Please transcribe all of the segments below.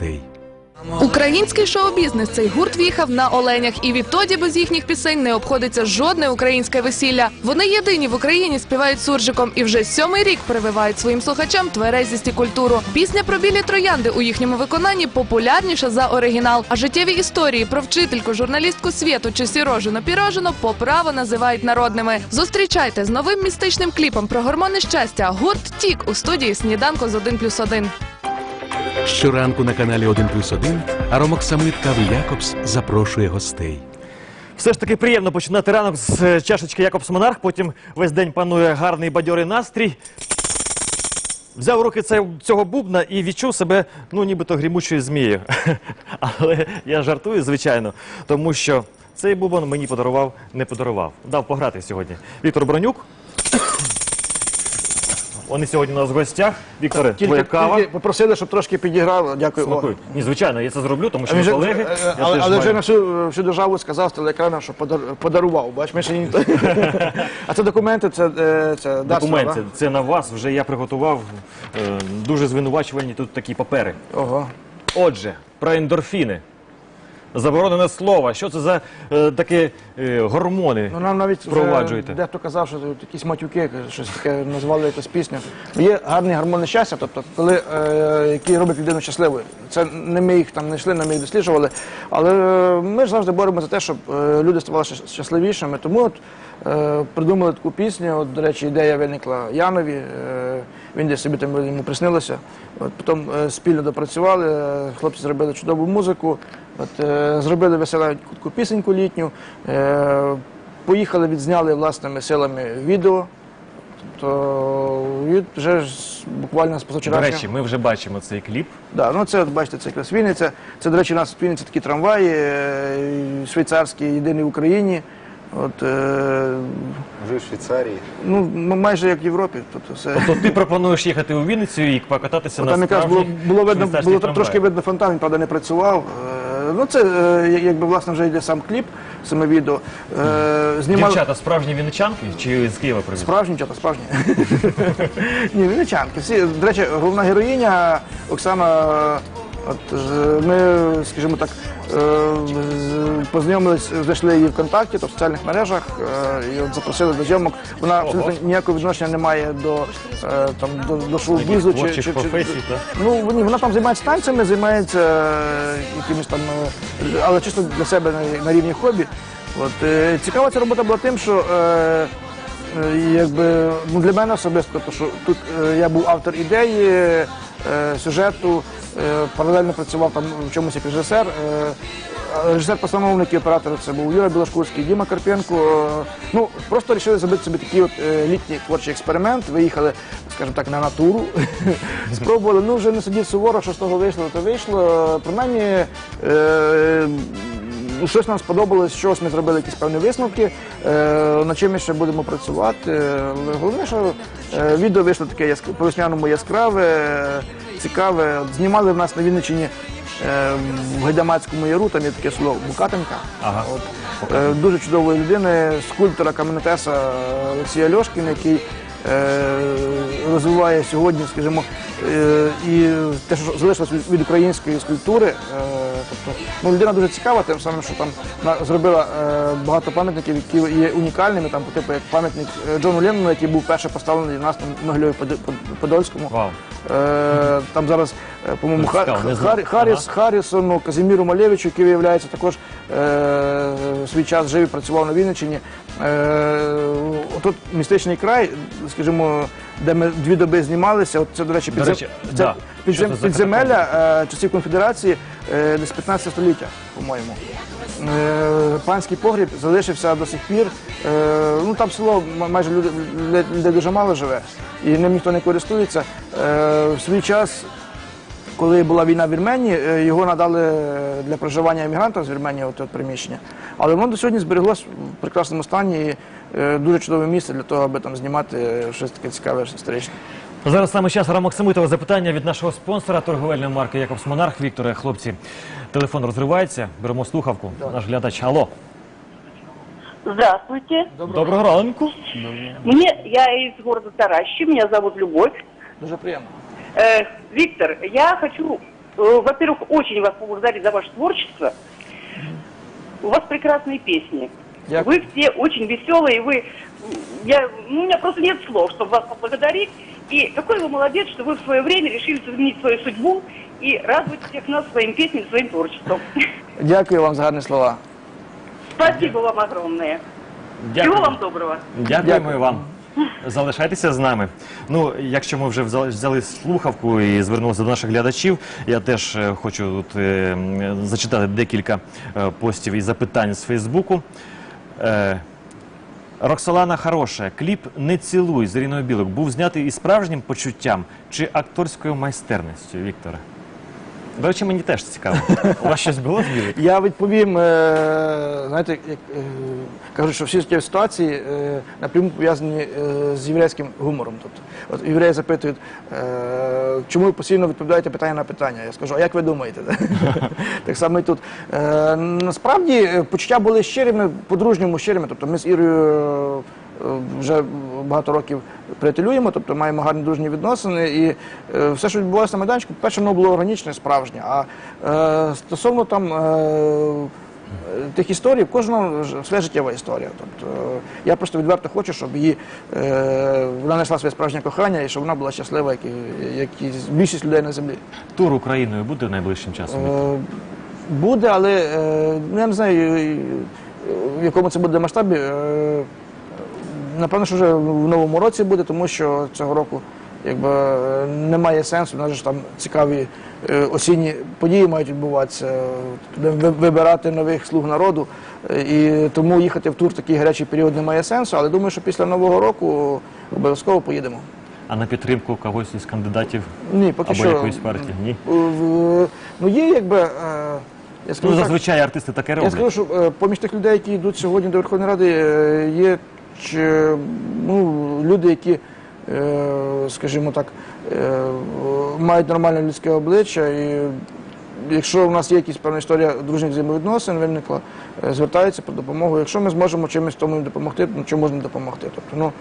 гостей. Український шоу-бізнес цей гурт в'їхав на оленях, і відтоді без їхніх пісень не обходиться жодне українське весілля. Вони єдині в Україні співають суржиком і вже сьомий рік прививають своїм слухачам тверезість і культуру. Пісня про білі троянди у їхньому виконанні популярніша за оригінал. А життєві історії про вчительку, журналістку світу чи сірожено пірожено по праву називають народними. Зустрічайте з новим містичним кліпом про гормони щастя. Гурт Тік у студії сніданку з 1 плюс 1. Щоранку на каналі 1 плюс 1 Аромок Самит Кави Якобс запрошує гостей. Все ж таки приємно починати ранок з е, чашечки Якобс Монарх, потім весь день панує гарний бадьорий настрій. Взяв руки цього бубна і відчув себе, ну, нібито грімучою змією. Але я жартую, звичайно, тому що цей бубон мені подарував, не подарував. Дав пограти сьогодні. Віктор Бронюк. Вони сьогодні у нас в гостях. Вікторе, твоя кава. тільки попросили, щоб трошки підіграв. Дякую. Смакують. Ні, звичайно, я це зроблю, тому що ми колеги. е, Я але теж але вже маю. на всю, всю державу сказав з телеекрану, що подар- подарував. Бач, ми ще ні. а це документи, це, е, це Документи, да? це на вас. Вже я приготував е, дуже звинувачувальні тут такі папери. Ого. Отже, про ендорфіни. Заборонене слово. Що це за е, такі е, гормони? Ну нам навіть вже Впроваджуєте. дехто казав, що тут якісь матюки, щось таке назвали якусь пісню. Ну, Є гарні гормони щастя, тобто, коли е, які роблять людину щасливою. Це не ми їх там не йшли, не ми їх досліджували. Але е, ми ж завжди боремося за те, щоб е, люди ставали щас- щасливішими. Тому от е, придумали таку пісню. От, до речі, ідея виникла Янові. Е, він десь собі там йому приснилося. От потім е, спільно допрацювали. е, Хлопці зробили чудову музику. От, е, зробили веселеньку пісеньку літню. Е, Поїхали, відзняли власними силами відео. Тобто і вже ж буквально з До речі, ми вже бачимо цей кліп. Да, ну це от бачите, це якраз Вінниця. Це, до речі, у нас в Вінниці такі трамваї, е, швейцарські, єдині в Україні. От, е, Вже в Швейцарії. ну, м- майже як в Європі. Тобто все. То ти пропонуєш їхати у Вінницю і покататися на Там якраз було, справжніх було видно, швейцарських було трамваях. трошки видно фонтан, він правда не працював. Ну це е, якби власне вже йде сам кліп, саме відео. Е, Знімали Дівчата справжні вінничанки чи з Києва привіт? справжні чата, справжні. Ні, вінничанки. Всі, до речі, головна героїня Оксана. От е, ми, скажімо так, е, познайомились, зайшли її ВКонтакті, то в соціальних мережах, е, і от запросили до зйомок. Вона абсолютно ніякого відношення не має до, там, до, до шоу-бізу. творчих професій, так? Ну, вони- вона там займається танцями, займається якимось там, але чисто для себе на, на рівні хобі. От, цікава ця робота була тим, що е, якби, ну, для мене особисто, тому що тут е, я був автор ідеї, е, сюжету, е, паралельно працював там в чомусь як режисер. Е, Режисер-постановник і оператор це був Юра Білошкурський, Діма Карпенко. Е, Ну, просто вирішили зробити собі такий от е, літній творчий експеримент. Виїхали, скажімо так, на натуру. Спробували. Ну, вже не сидів суворо, що з того вийшло, то вийшло. Принаймні, щось нам сподобалось, щось ми зробили якісь певні висновки, е, над чим ми ще будемо працювати. Головне, що е, відео вийшло таке по весняному яскраве, цікаве. Знімали в нас на Вінниччині е, в Гайдамацькому яру, там є таке село Букатинка. Ага. От, дуже чудової людини, скульптора каменотеса Олексія Льошкін, який розвиває сьогодні, скажімо, і те, що залишилось від української скульптури. Тобто, ну, людина дуже цікава, тим самим, що там вона зробила е, багато пам'ятників, які є унікальними, там, по типу як пам'ятник е, Джону Леннону, який був перший поставлений у нас на Могилеві Подо- Подольському. Вау. Е, там зараз, е, по-моєму, Ну, цікаво, не знав. Харі- Харріс, Харрісону, Казіміру Малевичу, який виявляється також е, свій час жив і працював на Вінниччині. Е, отут містичний край, скажімо, де ми дві доби знімалися. От це, до речі, До підзем- речі, це да. підзем- Що це за підземелля е, часів конфедерації е, десь 15 століття, по-моєму. Е, Панський погріб залишився до сих пір. Е, Ну там село м- майже люди, людей дуже мало живе, і ним ніхто не користується. Е, В свій час коли була війна в Вірменії, е, його надали для проживання емігрантам з Вірменії, от, от приміщення. Але воно до сьогодні збереглось в прекрасному стані. І, е, дуже чудове місце для того, аби там знімати е, щось таке цікаве, історичне. Зараз саме час Ара Максимитова запитання від нашого спонсора торговельної марки Якобс Монарх. Вікторе, хлопці, телефон розривається. Беремо слухавку. Наш глядач. Алло. Здравствуйте. Доброго ранку. Мне, я из города Таращи, меня зовут Любовь. Дуже приємно. Э, Виктор, я хочу э, во-первых, очень вас поблагодарить за ваше творчество. У вас прекрасные песни. Дякую. Вы все очень веселые, вы... Я, ну, у меня просто нет слов, чтобы вас поблагодарить. И какой вы молодец, что вы в свое время решили изменить свою судьбу и радовать всех нас своим песням, своим творчеством. Дякую вам за гарні слова. Спасибо вам огромное. Всего вам доброго. Дякуємо Дякую. і вам. Залишайтеся з нами. Ну, якщо ми вже взяли, слухавку і звернулися до наших глядачів, я теж е, хочу тут е, зачитати декілька е, постів і запитань з Фейсбуку. Е, Роксолана хороша. Кліп Не цілуй з Іриною Білок був знятий із справжнім почуттям чи акторською майстерністю, Вікторе? До речі, мені теж цікаво. У вас щось було з Білок? Я відповім, е, знаєте, як е, кажуть, що всі життєві ситуації е, напряму пов'язані з єврейським гумором. Тобто, от євреї запитують, чому ви постійно відповідаєте питання на питання. Я скажу, а як ви думаєте? так само і тут. Насправді почуття були щирими, по-дружньому щирими. Тобто ми з Ірою. Вже багато років приятелюємо, тобто маємо гарні дружні відносини, і е, все, що відбувалося на майданчику, перше, воно було органічне, справжнє. А е, стосовно там е, тих історій, в кожного своя життєва історія. Тобто е, я просто відверто хочу, щоб її е, вона знайшла своє справжнє кохання і щоб вона була щаслива, як і, як і більшість людей на землі. Тур Україною буде найближчим часом? Е, буде, але е, ну, я не знаю, е, в якому це буде масштабі. Е, Напевно, що вже в новому році буде, тому що цього року якби, немає сенсу. У нас ж там цікаві е, осінні події мають відбуватися, вибирати нових слуг народу. Е, І тому їхати в тур в такий гарячий період немає сенсу, але думаю, що після Нового року обов'язково поїдемо. А на підтримку когось із кандидатів Ні, поки або що. якоїсь партії? Ні. Ну є якби. е, Я скажу Ну, так, зазвичай артисти таке роблять. Я скажу, що поміж тих людей, які йдуть сьогодні до Верховної Ради, є чи, ну, люди, які, е, скажімо так, е, мають нормальне людське обличчя. І якщо у нас є якісь певна історія дружніх взаємовідносин, виникла, е, звертаються по допомогу. Якщо ми зможемо чимось тому їм допомогти, ну чому можна допомогти? Тобто, ну,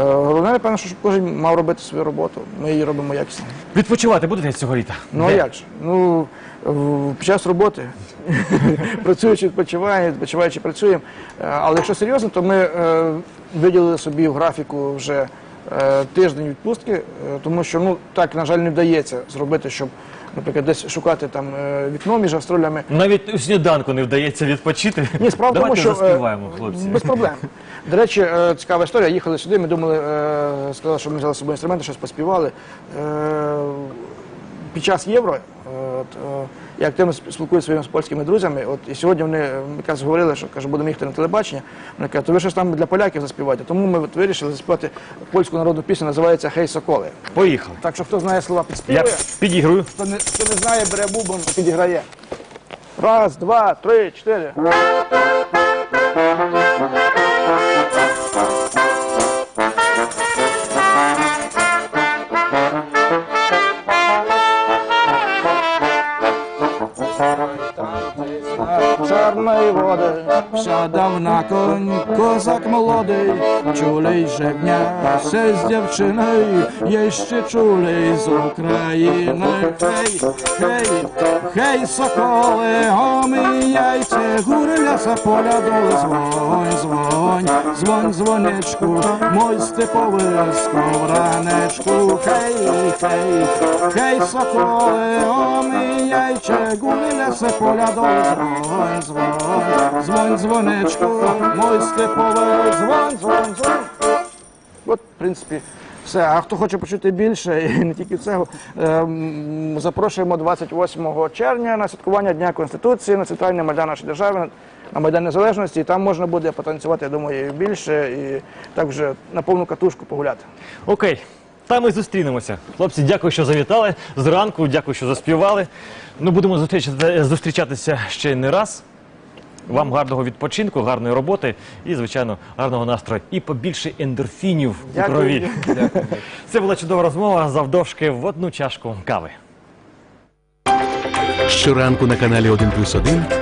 е, головне, напевно, що кожен мав робити свою роботу. Ми її робимо якісно. Відпочивати будете цього літа? Ну а Де? як же? Ну під час роботи працюючи, відпочиваємо, відпочиваючи, працюємо. Е, Але якщо серйозно, то ми е, виділили собі в графіку вже тиждень відпустки, тому що ну так, на жаль, не вдається зробити, щоб, наприклад, десь шукати там е, вікно між гастролями. Навіть у сніданку не вдається відпочити. Ні, справа в тому, Давайте що е, заспіваємо, хлопці. без проблем. До речі, е, цікава історія. Їхали сюди. Ми думали, е, сказали, що ми взяли з собою інструменти, щось поспівали. Е, Під час євро, е, от, е, я активно спілкуюся своїми польськими друзями. От і сьогодні вони е, якраз говорили, що кажу, будемо їхати на телебачення. Вони кажуть, то ви щось там для поляків заспіваєте. Тому ми от вирішили заспівати польську народну пісню, називається Хей Соколи. Поїхали. Так що хто знає слова Я підіграю. хто не, хто не знає, бере бубон, підіграє. Раз, два, три, чотири. Wsiadał na koń kozak młody, czulej żegnia się z dziewczyny, jeszcze czulej z Ukrainy. Hej, hej, hej, sokole, omijajcie góry, lasa, pola, dole, zwoń, zwoń, zwoń, dzwoneczku, mój stepowy skowraneczku. Hej, hej, hej, sokole, omijajcie góry, lasa, pola, dole, zwoń, zwoń, zwoń, dzwoneczku, mój stepowy, звонь, звонь, звонь. От, в принципі, все. А хто хоче почути більше, і не тільки цього, ем, запрошуємо 28 червня на святкування Дня Конституції на центральний майдан нашої держави, на Майдан Незалежності. І там можна буде потанцювати, я думаю, і більше, і так вже на повну катушку погуляти. Окей. Там і зустрінемося. Хлопці, дякую, що завітали. Зранку, дякую, що заспівали. Ну, будемо зустрічати- зустрічатися ще не раз. Вам гарного відпочинку, гарної роботи і, звичайно, гарного настрою. І побільше ендорфінів у Дякую. крові. Це була чудова розмова завдовжки в одну чашку кави. Щоранку на каналі 1+,1